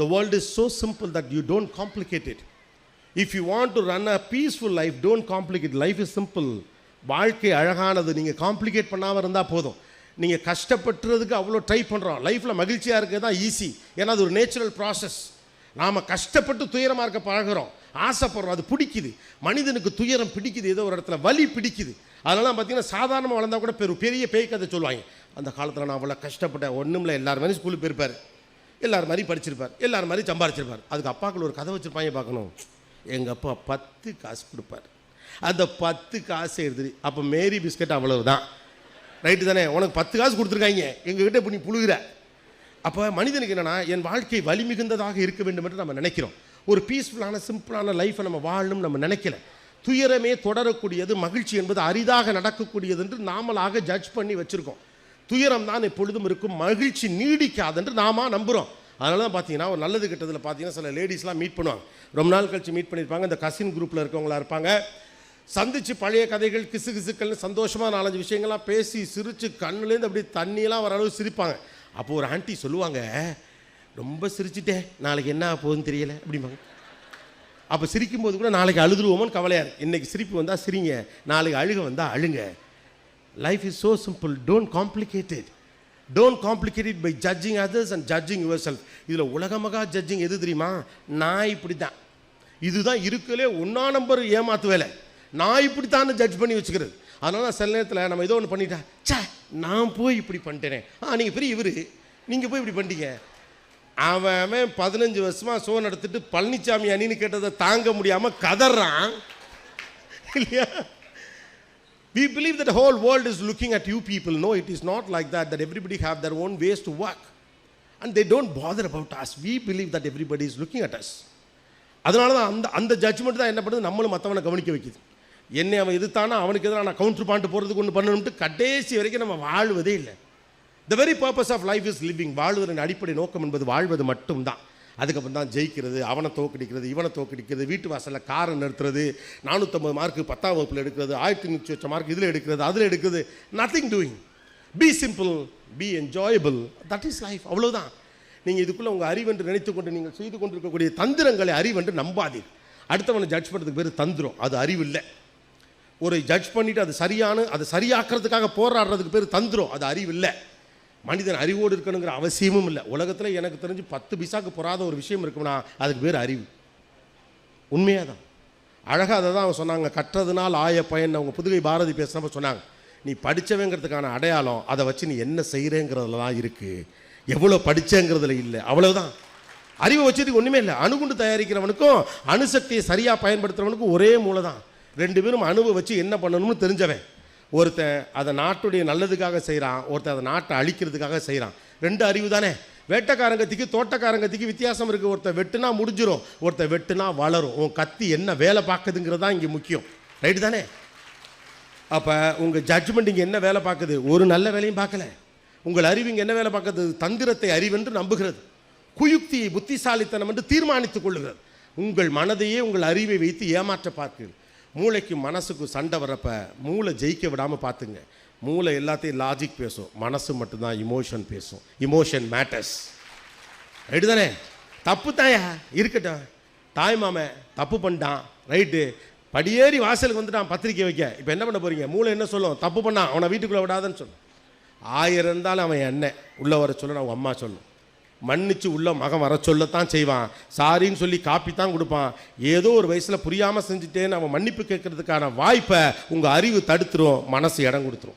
The world is so simple that you don't complicate it. You want to run a peaceful life don't complicate life Life simple வாழ்க்கை அழகானது. நீங்கள் complicate பண்ணாமல் இருந்தால் போதும். நீங்கள் கஷ்டப்பட்டுறதுக்கு அவ்வளோ ட்ரை பண்ணுறோம் லைஃப்பில் மகிழ்ச்சியாக இருக்கிறது தான் ஈஸி ஏன்னா அது ஒரு நேச்சுரல் ப்ராசஸ் நாம் கஷ்டப்பட்டு துயரமாக இருக்க பழகுறோம். ஆசைப்படுறோம். அது பிடிக்குது. மனிதனுக்கு துயரம் பிடிக்குது. ஏதோ ஒரு இடத்துல வலி பிடிக்குது. அதனால பார்த்தீங்கன்னா சாதாரணமாக வளர்ந்தா கூட பெரிய பேய் கதை சொல்லுவாங்க. அந்த காலத்தில் நான் அவ்வளோ கஷ்டப்பட்டேன். ஒன்றும் இல்லை எல்லாருமே ஸ்கூலுக்கு போயிருப்பார். எல்லார் மாதிரி படிச்சிருப்பார் எல்லார் மாதிரி சம்பாரிச்சிருப்பார். அதுக்கு அப்பாக்கள் ஒரு கதை வச்சுருப்பாங்க பார்க்கணும். எங்கள் அப்பா பத்து காசு கொடுப்பார். அந்த பத்து காசு எடுத்துட்டு அப்போ மேரி பிஸ்கட் அவ்வளவு தான் ரைட்டு தானே? உனக்கு பத்து காசு கொடுத்துருக்காங்க. எங்ககிட்ட இப்போ நீ புழுகிற. அப்போ மனிதனுக்கு என்னென்னா என் வாழ்க்கை வலிமிகுந்ததாக இருக்க வேண்டும் என்று நம்ம நினைக்கிறோம். ஒரு பீஸ்ஃபுல்லான சிம்பிளான லைஃப்பை நம்ம வாழணும்னு நம்ம நினைக்கல. துயரமே தொடரக்கூடியது மகிழ்ச்சி என்பது அரிதாக நடக்கக்கூடியது என்று நாமளாக ஜட்ஜ் பண்ணி வச்சுருக்கோம். துயரம் தான் எப்பொழுதும் இருக்கும். மகிழ்ச்சி நீடிக்காதுன்று நாம நம்புகிறோம் அதனால தான் பார்த்தீங்கன்னா ஒரு நல்லது கெட்டதில் பார்த்தீங்கன்னா சில லேடிஸ்லாம் மீட் பண்ணுவாங்க. ரொம்ப நாள் கழிச்சு மீட் பண்ணியிருப்பாங்க. இந்த கசின் குரூப்பில் இருக்கவங்களா இருப்பாங்க. சந்தித்து பழைய கதைகள் கிசு கிசுக்கள்னு சந்தோஷமாக நாலஞ்சு விஷயங்கள்லாம் பேசி சிரித்து கண்ணுலேருந்து அப்படி தண்ணியெல்லாம் வர அளவு சிரிப்பாங்க. அப்போ ஒரு ஆண்டி சொல்லுவாங்க ரொம்ப சிரிச்சிட்டேன் நாளைக்கு என்ன போகுதுன்னு தெரியல? அப்படிம்பாங்க. அப்போ சிரிக்கும்போது கூட நாளைக்கு அழுதுருவோமோன்னு கவலையாக இன்றைக்கி சிரிப்பு வந்தால் சிரிங்க. நாளைக்கு அழுக வந்தால் அழுங்க. Life is so simple don't complicated don't complicated by judging others and judging yourself இதில் உலகமகா ஜட்ஜிங் எது தெரியுமா? நான் இப்படி தான் இதுதான் இருக்கலே ஒன்றா நம்பர் ஏமாத்து வேலை. நான் இப்படித்தான் ஜட்ஜ் பண்ணி வச்சுக்கிறது. அதனால சில நேரத்தில் நம்ம ஏதோ ஒன்று பண்ணிட்டா ச்சே நான் போய் இப்படி பண்ணிட்டேனே. ஆ நீங்கள் பெரிய இவர். நீங்கள் போய் இப்படி பண்ணிட்டீங்க. அவன் அவன் பதினஞ்சு வருஷமாக ஷோ நடத்திட்டு பழனிசாமி அணின்னு கேட்டதை தாங்க முடியாமல் கதறான். இல்லையா? We believe that the whole world is looking at you people. No, it is not like that, that everybody have their own ways to work. And they don't bother about us. We believe that everybody is looking at us. அதனால தான் அந்த அந்த judgement தான் என்ன பண்ணுது நம்மளும் மற்றவனை கவனிக்க வைக்குது என்னை அவன் எதிர்த்தானா அவனுக்கு எதிராக நான் கவுண்டர் பாயிண்ட் போகிறதுக்கு ஒன்று பண்ணணும்ட்டு கடைசி வரைக்கும் நம்ம வாழ்வதே இல்லை the very purpose of life is living வாழ்வதன் அடிப்படை நோக்கம் என்பது வாழ்வது மட்டும்தான் அதுக்கப்புறம் தான் ஜெயிக்கிறது அவனை தோக்கடிக்கிறது இவனை தோக்கடிக்கிறது வீட்டு வாசலில் காரை நிறுத்துறது நானூற்றம்பது மார்க்கு பத்தாம் வகுப்பில் எடுக்கிறது ஆயிரத்தி நூற்றி வச்ச மார்க் இதில் எடுக்கிறது அதில் எடுக்கிறது nothing doing be simple be enjoyable that is life அவ்வளோதான் நீங்கள் இதுக்குள்ளே உங்கள் அறிவென்று நினைத்து கொண்டு நீங்கள் செய்து கொண்டிருக்கக்கூடிய தந்திரங்களை அறிவென்று நம்பாதீர். அடுத்தவனை ஜட்ஜ் பண்ணுறதுக்கு பேர் தந்திரம். அது அறிவு இல்லை. ஒரு ஜட்ஜ் பண்ணிவிட்டு அது சரியான அது சரியாக்குறதுக்காக போராடுறதுக்கு பேர் தந்திரம். அது அறிவு இல்லை. மனிதன் அறிவோடு இருக்கணுங்கிற அவசியமும் இல்லை. உலகத்தில் எனக்கு தெரிஞ்சு பத்து பிசாக்கு பொறாத ஒரு விஷயம் இருக்கும்னா அதுக்கு பேர் அறிவு. உண்மையாக தான் அழகாக அதை தான் அவங்க சொன்னாங்க கற்றதுனால் ஆய பயன் அவங்க புதுகை பாரதி பேசுனப்ப சொன்னாங்க நீ படித்தவங்கிறதுக்கான அடையாளம் அதை வச்சு நீ என்ன செய்கிறேங்கிறதுல தான் இருக்குது எவ்வளோ படித்தேங்கிறதுல இல்லை. அவ்வளோதான் அறிவை வச்சதுக்கு ஒன்றுமே இல்லை. அணுகுண்டு தயாரிக்கிறவனுக்கும் அணுசக்தியை சரியாக பயன்படுத்துகிறவனுக்கும் ஒரே மூளை தான் ரெண்டு பேரும் அணுவை வச்சு என்ன பண்ணணும்னு தெரிஞ்சவன். ஒருத்தன் அதை நாட்டுடைய நல்லதுக்காக செய்கிறான் ஒருத்தன் அதை நாட்டை அழிக்கிறதுக்காக செய்கிறான் ரெண்டு அறிவு தானே. வேட்டைக்காரங்கத்திக்கு தோட்டக்காரங்கத்திக்கு வித்தியாசம் இருக்குது ஒருத்தன் வெட்டுனா முடிஞ்சிடும் ஒருத்தன் வெட்டுனா வளரும். உன் கத்தி என்ன வேலை பார்க்குதுங்கிறது தான் இங்கே முக்கியம். ரைட்டு தானே? அப்போ உங்கள் ஜட்ஜ்மெண்ட் இங்கே என்ன வேலை பார்க்குது? ஒரு நல்ல வேலையும் பார்க்கல. உங்கள் அறிவு இங்கே என்ன வேலை பார்க்குறது தந்திரத்தை அறிவென்று நம்புகிறது. குயுக்தியை புத்திசாலித்தனம் என்று தீர்மானித்துக் கொள்ளுகிறது. உங்கள் மனதையே உங்கள் அறிவை வைத்து ஏமாற்ற பார்க்கிறது மூளைக்கு மனசுக்கு சண்டை வரப்ப மூளை ஜெயிக்க விடாமல் பார்த்துங்க. மூளை எல்லாத்தையும் லாஜிக் பேசும். மனசு மட்டும்தான் இமோஷன் பேசும். இமோஷன் மேட்டர்ஸ் ரைட்டு தானே தப்பு தாயா இருக்கட்டும். தாய் மாமன் தப்பு பண்ணிட்டான். ரைட்டு படியேறி வாசலுக்கு வந்துட்டான் பத்திரிக்கை வைக்க. இப்போ என்ன பண்ண போகிறீங்க மூளை என்ன சொல்லும்? தப்பு பண்ணான். அவனை வீட்டுக்குள்ளே விடாதன்னு சொல்லும். ஆயிரம் இருந்தாலும் அவன் என்ன? உள்ளே வர சொல்ல அவங்க அம்மா சொல்லும் மன்னிச்சு உள்ள மகன் வர சொல்லத்தான் செய்வான். சாரின்னு சொல்லி காப்பி தான் கொடுப்பான். ஏதோ ஒரு வயசில் புரியாமல் செஞ்சுட்டேன்னு அவன் மன்னிப்பு கேட்கறதுக்கான வாய்ப்பை உங்கள் அறிவு தடுத்துரும் மனசு இடம் கொடுத்துரும்.